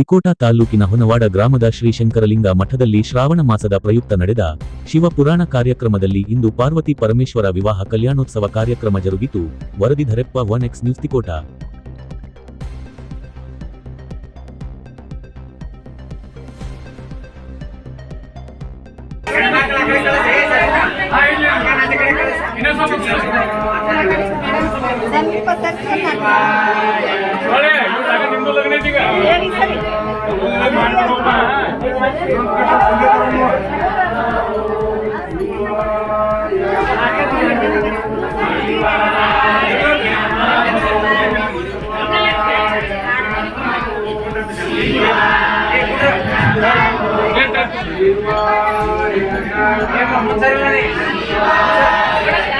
ತಿಕೋಟ ತಾಲ್ಲೂಕಿನ ಹೊನವಾಡ ಗ್ರಾಮದ ಶ್ರೀ ಶಂಕರಲಿಂಗ ಮಠದಲ್ಲಿ ಶ್ರಾವಣ ಮಾಸದ ಪ್ರಯುಕ್ತ ನಡೆದ ಶಿವಪುರಾಣ ಕಾರ್ಯಕ್ರಮದಲ್ಲಿ ಇಂದು ಪಾರ್ವತಿ ಪರಮೇಶ್ವರ ವಿವಾಹ ಕಲ್ಯಾಣೋತ್ಸವ ಕಾರ್ಯಕ್ರಮ ಜರುಗಿತು. ವರದಿ Dhareppa one X news Tikota. ಲಗ್ನ ಐತಿ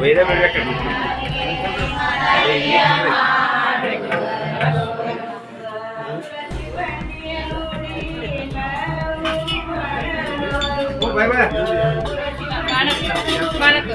వేరే వెళ్ళకండి మనకు మనకు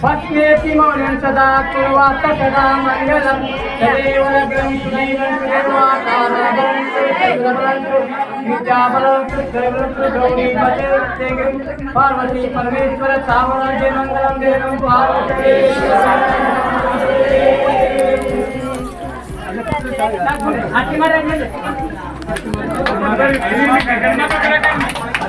பத்மேத்திமோகன் சதா குருவாத்த சதா மங்களம். சதேவரம் சுதேவன் பார்வதி பரமேஸ்வர சாமராஜ்ய மங்களம் தேவம் பார்வதி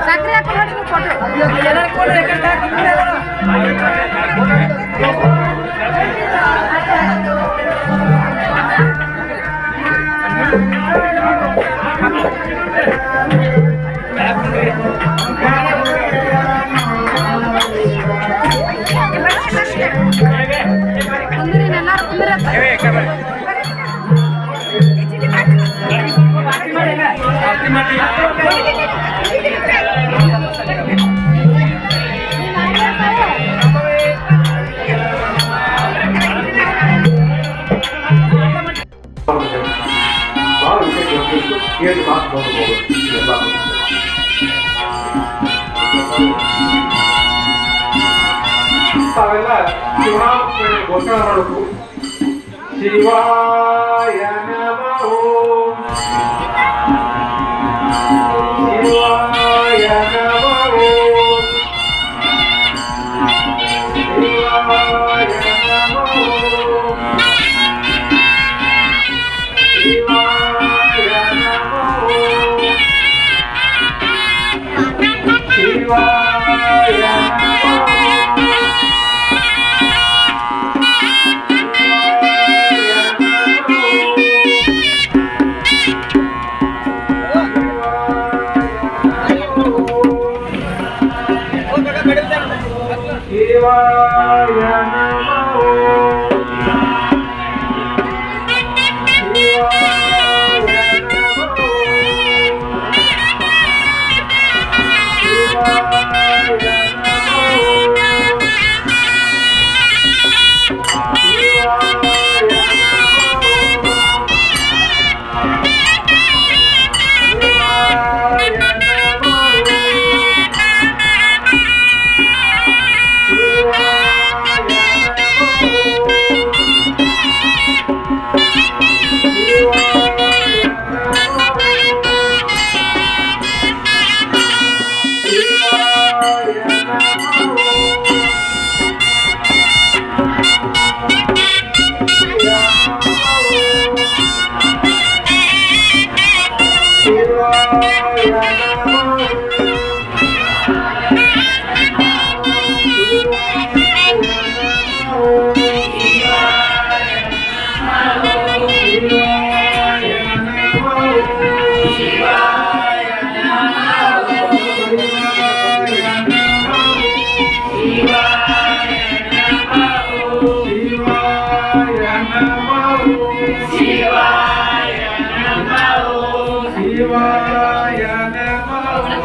ಸಕ್ರೆ Here's the box on the board. Here's the box on the board. ತಾವೆಲ್ಲ ಶಿವರಾಮ ಘೋಷಣೆ ಮಾಡಬೇಕು ಶಿವಾಯ Yeah.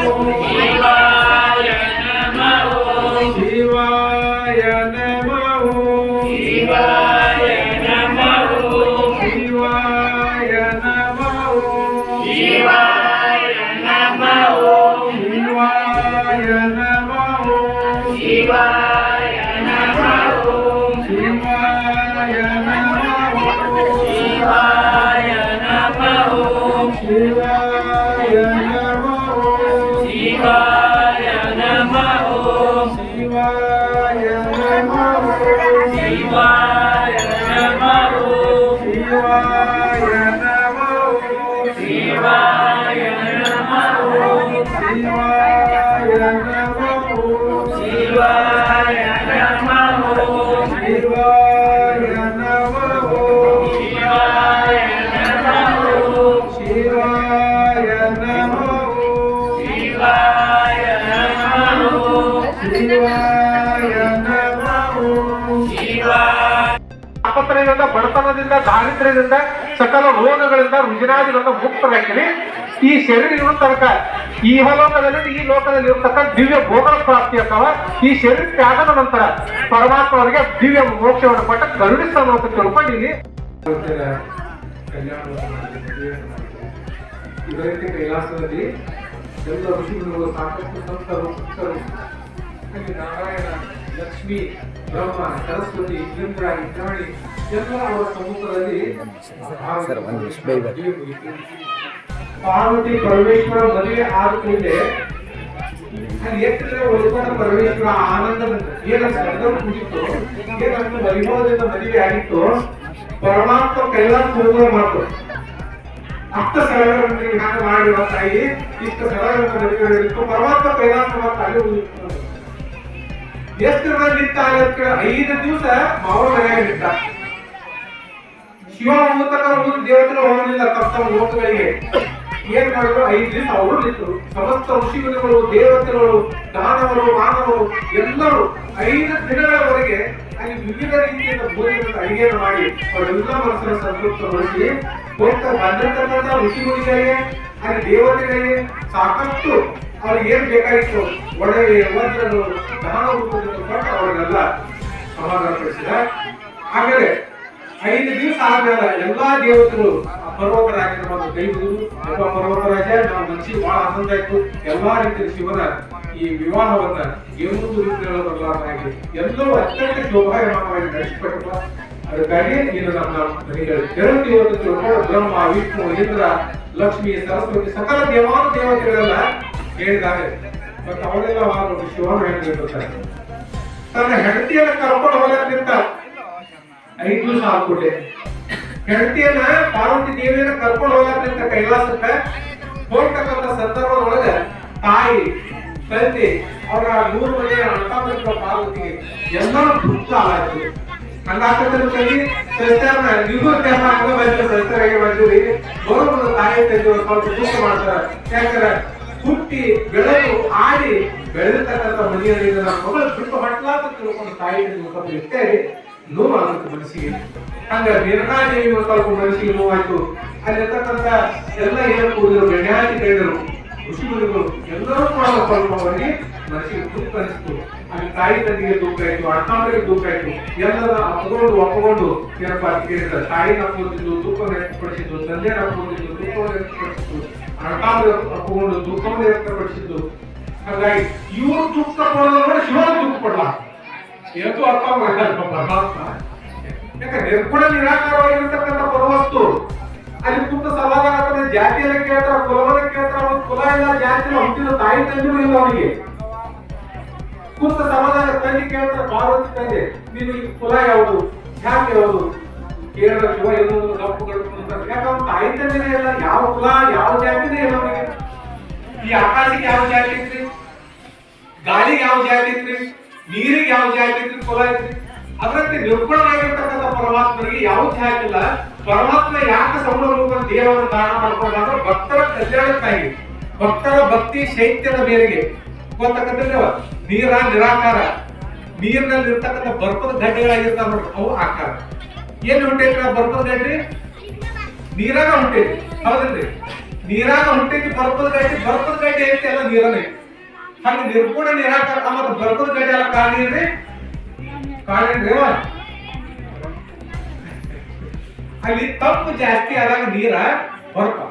我没我 ಬಡತನದಿಂದ, ದಾರಿದ್ರ್ಯದಿಂದ, ಸಕಲ ರೋಗಗಳಿಂದ ರುಜಿನಾದಿಗಳಿಂದ ಮುಕ್ತರಾಗ್ತೀವಿ ಈ ಶರೀರ ಇರೋ ತನಕ ಈ ಲೋಕದಲ್ಲಿ ಈ ಲೋಕದಲ್ಲಿ ಇರತಕ್ಕ ದಿವ್ಯ ಭೋಗಗಳ ಪ್ರಾಪ್ತಿ ಅಥವಾ ಈ ಶರೀರ ತ್ಯಾಗದ ನಂತರ ಪರಮಾತ್ಮ ಅವರಿಗೆ ದಿವ್ಯ ಮೋಕ್ಷವನ್ನು ಪಟ್ಟ ಕರುಣಿಸ್ತಾನ ಅಂತ ತಿಳ್ಕೊಂಡು ಕೈಲಾಸದಲ್ಲಿ ಎಲ್ಲ ಋಷಿಗಳು ಸಾಕಷ್ಟು ಸಂತರು ನಾರಾಯಣ, ಲಕ್ಷ್ಮಿ ಬ್ರಹ್ಮ ಸರಸ್ವತಿ ಇಂದ್ರ ಇಂದ್ರಾಣಿ ಎಲ್ಲ ಅವರ ಸಮೂಹದಲ್ಲಿ ಪಾರ್ವತಿ ಪರಮೇಶ್ವರ ಮದುವೆ ಆದ ಕೂಡಲೇ ಎತ್ತಿದ್ರೆ ಒಳಗೊಂಡ ಪರಮೇಶ್ವರ ಆನಂದ ಏನಂತ ಏನಂತ ವೈಭವದಿಂದ ಮದುವೆ ಆಗಿತ್ತು. ಪರಮಾತ್ಮ ಕೈಲಾಸ ಹೋಗುವ ಮಾತು ಹತ್ತು ಸಲಗಳನ್ನು ಹ್ಯಾಂಗ ಮಾಡಿರುವ ತಾಯಿ ಇಷ್ಟು ಸಲಗಳನ್ನು ಮದುವೆ ಪರಮಾತ್ಮ ಕೈಲಾಸ ಮಾತು ಅಲ್ಲಿ ಎಷ್ಟು ನಿಂತ ಐದು ದಿವಸ ಮಾವನ ಮನೆಯಾಗ ನಿಂತ ಶಿವ ಒಂದು ದೇವತೆಗಳು ಹೋಗಲಿಲ್ಲ ತಮ್ಮ ಮೂರ್ತಗಳಿಗೆ. ಏನ್ ಮಾಡಿದ್ರು? ಐದು ದಿವಸ ಅವರು ನಿಂತರು. ಸಮಸ್ತ ಋಷಿಮುನಿಗಳು, ದೇವತೆಗಳು, ದಾನವರು, ಮಾನವರು ಎಲ್ಲರೂ ಐದು ದಿನಗಳವರೆಗೆ ಅಲ್ಲಿ ವಿವಿಧ ರೀತಿಯಿಂದ ಭೋಜನದ ಅಡಿಗೆಯನ್ನು ಮಾಡಿ ಅವರೆಲ್ಲ ಮನಸ್ಸನ್ನು ಸಂತೃಪ್ತಗೊಳಿಸಿ ಹೋಗ್ತಾ ಋಷಿ ಋಷಿಮುನಿಗಳಿಗೆ, ಅಲ್ಲಿ ದೇವತೆಗಳಿಗೆ ಸಾಕಷ್ಟು ಅವ್ರಿಗೆ ಏನ್ ಬೇಕಾಗಿತ್ತು? ಒಳ್ಳೆಯ ಎಲ್ಲದರಲ್ಲೂ ದಾನ ರೂಪದಲ್ಲಿ ಕೊಟ್ಟು ಅವರಿಗೆಲ್ಲ ಸಮಾಧಾನ ಪಡಿಸಿದ. ಆಮೇಲೆ ಐದು ದಿವಸ ಆದ್ಮೇಲೆ ಎಲ್ಲಾ ದೇವತರು ಆ ದೈವರು ಕೈ ಮುಗಿದು ಒಬ್ಬ ಪರ್ವತರಾಜ, ನಮ್ಮ ಮನಸ್ಸಿಗೆ ಬಹಳ ಆನಂದ ಆಯ್ತು. ಎಲ್ಲಾ ರೀತಿಯ ಶಿವನ ಈ ವಿವಾಹವನ್ನ ಏನೊಂದು ರೀತಿ ಬದಲಾವಣೆಯಾಗಿ ಎಲ್ಲವೂ ಅತ್ಯಂತ ಶೋಭಾಯಮಾನವಾಗಿ ನಡೆಸಿಕೊಟ್ಟಪ್ಪ ಅದಕ್ಕಾಗಿ ಇದು ನಮ್ಮ ಇವತ್ತು ತಿಳ್ಕೊಂಡು ಬ್ರಹ್ಮ, ವಿಷ್ಣು, ಇಂದ್ರ, ಲಕ್ಷ್ಮಿ, ಸರಸ್ವತಿ, ಸಕಲ ದೇವಾನು ದೇವತೆಗಳೆಲ್ಲ ಹೇಳಿದ್ದಾರೆ ಬಟ್ ಅವರೆಲ್ಲ ಅವರು ಶಿವನ ಹೇಳಿರ್ತಾರೆ ತನ್ನ ಹೆಂಡತಿಯನ್ನ ಕರ್ಕೊಂಡು ಹೋಗಕ್ಕಿಂತ ಐದು ದಿವಸ ಹೆಂಡತಿಯನ್ನ ಪಾರ್ವತಿ ದೇವಿಯನ್ನ ಕರ್ಕೊಂಡು ಹೋಗಕ್ಕಿಂತ ಕೈಲಾಸಕ್ಕೆ ಹೋಗ್ತಕ್ಕಂಥ ಸಂದರ್ಭದೊಳಗ ತಾಯಿ, ತಂದೆ, ಅವರ ಮೂರು ಮನೆ ಅಣ್ಣ ಪಾರ್ವತಿಗೆ ಎಲ್ಲ ದುಃಖ ಆಯ್ತು. ಹಂಗಾಕಂದ್ರೆ ತಂಗಿ ಸಸ್ಯಾನ ನೀವು ತ್ಯಾಗ ಹಂಗ ಬಂದ್ರೆ ಸಸ್ಯರಾಗಿ ಬಂದಿರಿ ಬರೋ ತಾಯಿ ತಂದೆ ಸ್ವಲ್ಪ ದುಃಖ ಮಾಡ್ತಾರ. ಯಾಕಂದ್ರೆ ಹುಟ್ಟಿ ಬೆಳೆದು ಆಡಿ ಬೆಳೆದಿರ್ತಕ್ಕಂಥ ಮನೆಯಲ್ಲಿ ನನ್ನ ಮಗಳು ಬಿಟ್ಟು ಹಟ್ಲಾತ ತಿಳ್ಕೊಂಡು ತಾಯಿ ತಂದೆ ಇರ್ತೇವೆ ಸ್ವಲ್ಪ ನೋವು ಆಗುತ್ತೆ ಮನಸ್ಸಿಗೆ. ಹಂಗ ನಿರ್ಣಾದೇವಿ ಮಕ್ಕಳು ಸ್ವಲ್ಪ ಮನಸ್ಸಿಗೆ ನೋವಾಯ್ತು. ಅಲ್ಲಿರ್ತಕ್ಕಂಥ ಎಲ್ಲ ಏನು ಕೂಡಿದ್ರು ಗಣ್ಯಾತಿ ಋಷಿ ಗುರುಗಳು ಎಲ್ಲರೂ ಕೂಡ ಸ್ವಲ್ಪ ಅವರಿಗೆ ಮನಸ್ಸಿಗೆ ದುಃಖ ಅನಿಸ್ತು. ಅಲ್ಲಿ ತಾಯಿ ತಂದೆಗೆ ದುಃಖ ಆಯ್ತು ಅಣ್ಣಾಮರಿಗೆ ದುಃಖ ಆಯ್ತು. ಎಲ್ಲರ ಅಪ್ಪಗೊಂಡು ಒಪ್ಪಗೊಂಡು ಏನಪ್ಪ ಕೇಳಿದ್ರೆ. ತಾಯಿನ ಅಪ್ಪೋದಿದ್ದು ದುಃಖ ವ್ಯಕ್ತಪಡಿಸಿದ್ದು, ತಂದೆ ಅಪ್ಪೋದಿದ್ದು ದುಃಖ ವ್ಯಕ್ತಪಡಿಸಿದ್ದು. ಅಣ್ಣಾಮರಿಗೆ ಅಪ್ಪಗೊಂಡು ದುಃಖವನ್ನು ವ್ಯಕ್ತಪಡಿಸಿದ್ದು ಹಾಗಾಗಿ ಇವರು ದುಃಖ ಪಡೋದ್ರೆ ಶಿವನ ದುಃಖ ಪಡಲ ಎಂದು ಅರ್ಥ ಮಾಡಿದ ಪರಮಾತ್ಮ. ಯಾಕೆ ನಿರ್ಗುಣ ನಿರಾಕಾರವಾಗಿರ್ತಕ್ಕಂಥ ಪರವಸ್ತು. ಅಲ್ಲಿ ಕುಂತ ಸಮಾಧಾನ ಆಗ್ತದೆ, ಜಾತಿಯನ್ನ ಕೇಳ್ತಾರ, ಕುಲವನ್ನ ಕೇಳ್ತಾರ ಅವ್ನು ಕುಲ ಇಲ್ಲ, ಜಾತಿ ಹುಟ್ಟಿದ ತಾಯಿ ತಂದಿರು ಇಲ್ಲ ಅವನಿಗೆ ಕುಂತ ಸಮಾಧಾನ ತಂದೆ ಕೇಳ್ತಾರ, ಪಾರ್ವತಿ ತಂದೆ ನೀನು ಕುಲ ಯಾವುದು? ಜಾತಿ ಯಾವುದು? ಕೇಳಿದ ಶಿವ ಏನೋ ಒಂದು ತಪ್ಪು ಕಟ್ಕೊಂತಾರೆ ಯಾಕೆ ಅವ್ನ ಇಲ್ಲ ಯಾವ ಕುಲ, ಯಾವ ಜಾತಿನೇ ಇಲ್ಲ ಅವನಿಗೆ. ಈ ಆಕಾಶಕ್ಕೆ ಯಾವ ಜಾತಿ ಇತ್ರಿ ಗಾಳಿಗೆ ಯಾವ ಜಾತಿ ಇತ್ರಿ ನೀರಿಗೆ ಯಾವ ಜಾತಿ ಇತ್ರಿ ಕುಲ ಐತ್ರಿ ಅದರಂತೆ ನಿರ್ಗುಣವಾಗಿರ್ತಕ್ಕಂಥ ಪರಮಾತ್ಮರಿಗೆ ಯಾವ ಜಾತಿ ಇಲ್ಲ. ಪರಮಾತ್ಮ ಯಾಕೆ ರೂಪ ದೇಹವನ್ನು ಧಾರಣ ಮಾಡ್ಕೊಂಡ್ರೆ ಭಕ್ತರ ಕಲ್ಯಾಣಕ್ಕಾಗಿ. ಭಕ್ತರ ಭಕ್ತಿ ಶೈತ್ಯದ ಮೇರೆಗೆ. ಗೊತ್ತಕ್ಕಂಥ ನೀರ, ನಿರಾಕಾರ. ನೀರಿನಲ್ಲಿ ಇರ್ತಕ್ಕಂಥ ಬರ್ಪದ ಗಡ್ಡೆಗಳಾಗಿರ್ತಾವ ನೋಡ್ರಿ. ಅವು ಆಕಾರ. ಏನ್ ಹೊಂಟೈತ್ರಿ ಬರ್ಪದ ಗಡ್ಡೆ ನೀರಾಗ ಹೊಂಟೈತಿ. ಹೌದಿಲ್ರಿ ನೀರಾಗ ಹೊಂಟೈತಿ, ಬರ್ಪದ ಗಾಡಿ ಬರ್ಪದ ಗಡ್ಡೆ ಐತಿ ಎಲ್ಲ ನೀರನೇ? ಹಂಗ ನಿರ್ಗುಣ ನಿರಾಕಾರ ಮತ್ತೆ ಬರ್ಪದ ಗಡ್ಡೆ ಎಲ್ಲ ಕಾರಣ ಏನ್ರಿ ಕಾರಣ? ಅಲ್ಲಿ ತಪ್ಪು ಜಾಸ್ತಿ ಆದಾಗ ನೀರ ಬರ್ತಾವ